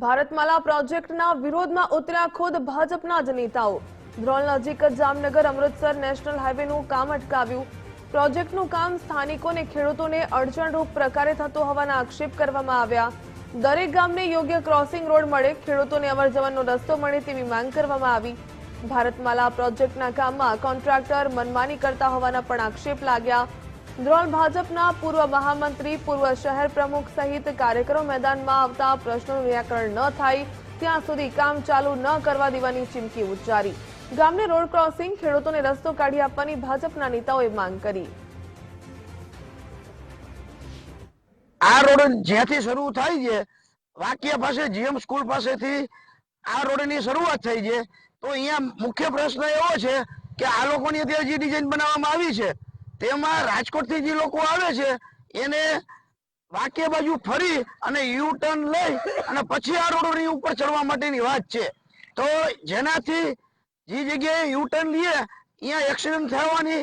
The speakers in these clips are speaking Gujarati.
ભારતમાલા પ્રોજેક્ટના વિરોધમાં ઉતર્યા ખુદ ભાજપના જ નેતાઓ. ધ્રોલ નજીક જામનગર અમૃતસર નેશનલ હાઈવેનું કામ અટકાવ્યું. પ્રોજેક્ટનું કામ સ્થાનિકોને ખેડૂતોને અડચણરૂપ પ્રકારે થતો હોવાના આક્ષેપ કરવામાં આવ્યા. દરેક ગામને યોગ્ય ક્રોસિંગ રોડ મળે, ખેડૂતોને અવર જવરનો રસ્તો મળે તેવી માંગ કરવામાં આવી. ભારતમાલા પ્રોજેક્ટના કામમાં કોન્ટ્રાક્ટર મનમાની કરતા હોવાના પણ આક્ષેપ લાગ્યા. ધ્રોલ ભાજપના પૂર્વ મહામંત્રી, પૂર્વ શહેર પ્રમુખ સહિત કાર્યકરો મેદાનમાં આવતા પ્રશ્નોનું નિરાકરણ ન થાય, ત્યાં સુધી કામ ચાલુ ન કરવા દેવાની ચીમકી ઉચ્ચારી. ગામને રોડ ક્રોસિંગ, ખેડૂતોને રસ્તો કાઢી આપવાની ભાજપના નેતાઓએ માંગ કરી. આ રોડ જ્યાંથી શરૂ થાય છે, વાક્ય પાસે, જીએમ સ્કૂલ પાસેથી આ રોડની શરૂઆત થઈ છે. તો અહીંયા મુખ્ય પ્રશ્ન એવો છે કે આ લોકોની અત્યારે જે ડિઝાઇન બનાવવામાં આવી છે તેમાં રાજકોટથી જે લોકો આવે છે, એને વાક્ય બાજુ ફરી અને યુ ટર્ન લઈ અને પછી આ રોડની ઉપર ચડવા માટેની વાત છે. તો જેનાથી જે જગ્યાએ યુ ટર્ન લઈએ અહીંયા એક્સિડન્ટ થવાની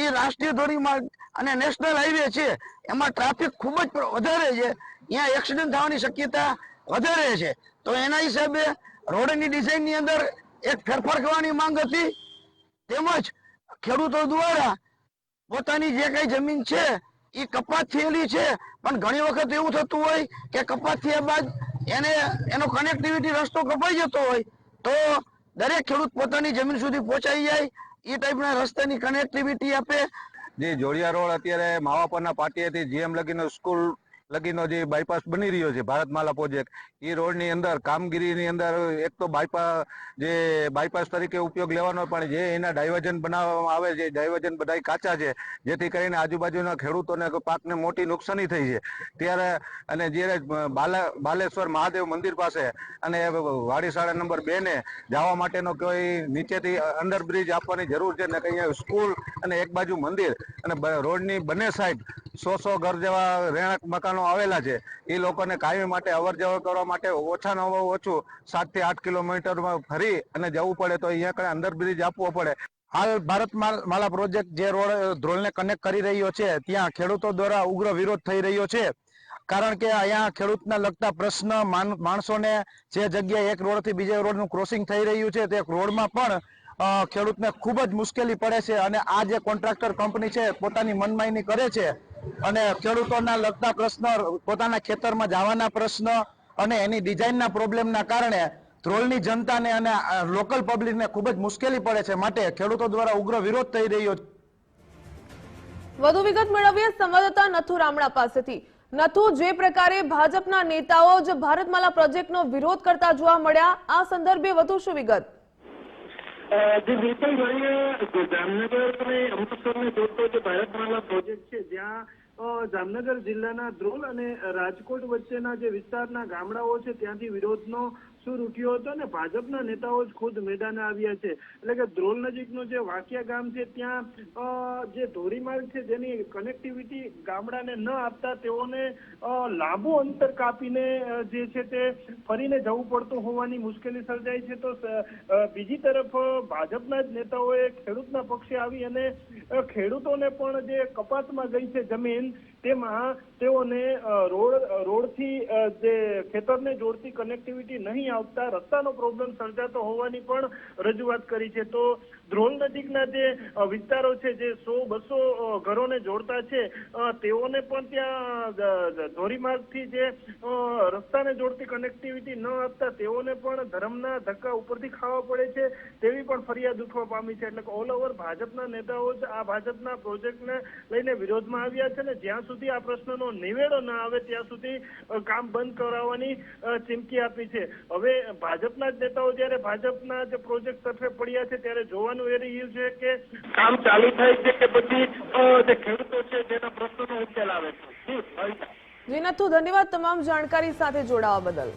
એ રાષ્ટ્રીય ધોરીમાર્ગ અને નેશનલ હાઈવે છે, એમાં ટ્રાફિક ખૂબ જ વધારે છે. અહીંયા એક્સિડન્ટ થવાની શક્યતા વધારે છે. તો એના હિસાબે રોડની ડિઝાઇનની અંદર એક ફેરફાર કરવાની માંગ હતી. તેમજ ખેડૂતો દ્વારા પોતાની જે કઈ જમીન છે એ કપાત થયેલી છે. પણ ઘણી વખત એવું થતું હોય કે કપાત થયા બાદ એને, એનો કનેક્ટિવિટી રસ્તો કપાઈ જતો હોય, તો દરેક ખેડૂત પોતાની જમીન સુધી પહોંચાઈ જાય એ ટાઈપના રસ્તાની કનેક્ટિવિટી આપે. જે જોડિયા રોડ અત્યારે માવાપરના પાટીએથી જીએમ લગીનો સ્કૂલ લગીનો જે બાયપાસ બની રહ્યો છે, ભારતમાલા પ્રોજેક્ટ એ રોડની અંદર કામગીરીની અંદર એક તો બાયપાસ જે બાયપાસ તરીકે ઉપયોગ લેવાનો પણ જે એના ડાયવર્ઝન બનાવવામાં આવે છે ડાયવર્ઝન બધા કાચા છે, જેથી કરીને આજુબાજુના ખેડૂતોને પાકને મોટી નુકસાની થઈ છે. ત્યારે, અને જ્યારે બાલા, બાલેશ્વર મહાદેવ મંદિર પાસે અને વાડીશાળા નંબર બે ને જવા માટેનો કોઈ નીચેથી અંડરબ્રિજ આપવાની જરૂર છે ને કે સ્કૂલ અને એક બાજુ મંદિર અને રોડની બંને સાઈડ સો સો ઘર જેવા રહેણાંક મકાનો આવેલા છે. એ લોકોને કાયમી માટે અવર જવર કરવા માટે ઓછામાં ઓછું સાતથી આઠ કિલોમીટરમાં ફરી અને જવું પડે તો અહીંયા કણે અંદર બ્રિજ આપવો પડે. હાલ ભારત માલ- પ્રોજેક્ટ જે રોડ, ધ્રોલને કનેક્ટ કરી રહ્યો છે, ત્યાં ખેડૂતો દ્વારા ઉગ્ર વિરોધ થઈ રહ્યો છે. કારણ કે અહીંયા ખેડૂતના લગતા પ્રશ્ન માણસોને જે જગ્યાએ એક રોડથી બીજા રોડનું ક્રોસિંગ થઈ રહ્યું છે, તે રોડમાં પણ ખેડૂતને ખૂબ જ મુશ્કેલી પડે છે અને આ જે કોન્ટ્રાક્ટર કંપની છે, પોતાની મનમાયની કરે છે અને ખેડૂતોના લગતા પ્રશ્ન, પોતાના ખેતરમાં જવાના પ્રશ્ન અને એની ડિઝાઇનના પ્રોબ્લેમના કારણે ધ્રોલની જનતાને અને લોકલ પબ્લિકને ખૂબ જ મુશ્કેલી પડે છે માટે ખેડૂતો દ્વારા ઉગ્ર વિરોધ થઈ રહ્યો છે. વધુ વિગત મેળવીએ સંવાદદાતા નથુ રામડા પાસેથી. નથુ, જે પ્રકારે ભાજપના નેતાઓ જ ભારતમાલા પ્રોજેક્ટનો વિરોધ કરતા જોવા મળ્યા, આ સંદર્ભે વધુ શું વિગત? જે જે જામનગર અને અમૃતસરને જોડતો જે ભારતમાલા પ્રોજેક્ટ છે. જ્યાં જામનગર જિલ્લાના ધ્રોલ અને રાજકોટ વચ્ચેના જે વિસ્તારના ગામડાઓ છે, ત્યાંથી વિરોધનો સૂર ઉઠ્યો હતો અને ભાજપના નેતાઓ જ ખુદ મેદાને આવ્યા છે. એટલે કે ધ્રોલ નજીકનું જે વાકિયા ગામ છે, ત્યાં જે ધોરીમાર્ગ છે, જેની કનેક્ટિવિટી ગામડાને ન આપતા તેઓને લાંબુ અંતર કાપીને જે છે તે ફરીને જવું પડતું હોવાની મુશ્કેલી સર્જાઈ છે. તો બીજી તરફ ભાજપના જ નેતાઓએ ખેડૂતના પક્ષે આવી અને ખેડૂતોને પણ જે કપાતમાં ગઈ છે જમીન તેમાં તેઓને રોડ રોડથી જે ખેતરને જોડતી કનેક્ટિવિટી નહીં આવતા, રસ્તાનો પ્રોબ્લેમ સર્જાતો હોવાની પણ રજૂઆત કરી છે. તો ધ્રોલ નજીકના જે વિસ્તારો છે, જે સો, બસો ઘરોને જોડતા છે તેઓને પણ ત્યાં ધોરીમાર્ગથી જે રસ્તાને જોડતી કનેક્ટિવિટી ન આપતા તેઓને પણ ધર્મના ધક્કા ઉપરથી ખાવા પડે છે. તેવી પણ ફરિયાદ ઉઠવા પામી છે. એટલે ઓલ ઓવર ભાજપના નેતાઓ આ ભાજપના પ્રોજેક્ટને લઈને વિરોધમાં આવ્યા છે ને જ્યાં સુધી આ પ્રશ્નનો નિવેડો ના આવે, ત્યાં સુધી કામ બંધ કરાવવાની ચીમકી આપી છે. હવે ભાજપના જ નેતાઓ જ્યારે ભાજપના જે પ્રોજેક્ટ તરફે પડ્યા છે, ત્યારે જોવાનું એ રહ્યું છે કે કામ ચાલુ થાય છે કે પછી જે ખેડૂતો છે તેના પ્રશ્નોનો ઉકેલ આવે છે. નથુ ધન્યવાદ તમામ જાણકારી સાથે જોડાવા બદલ.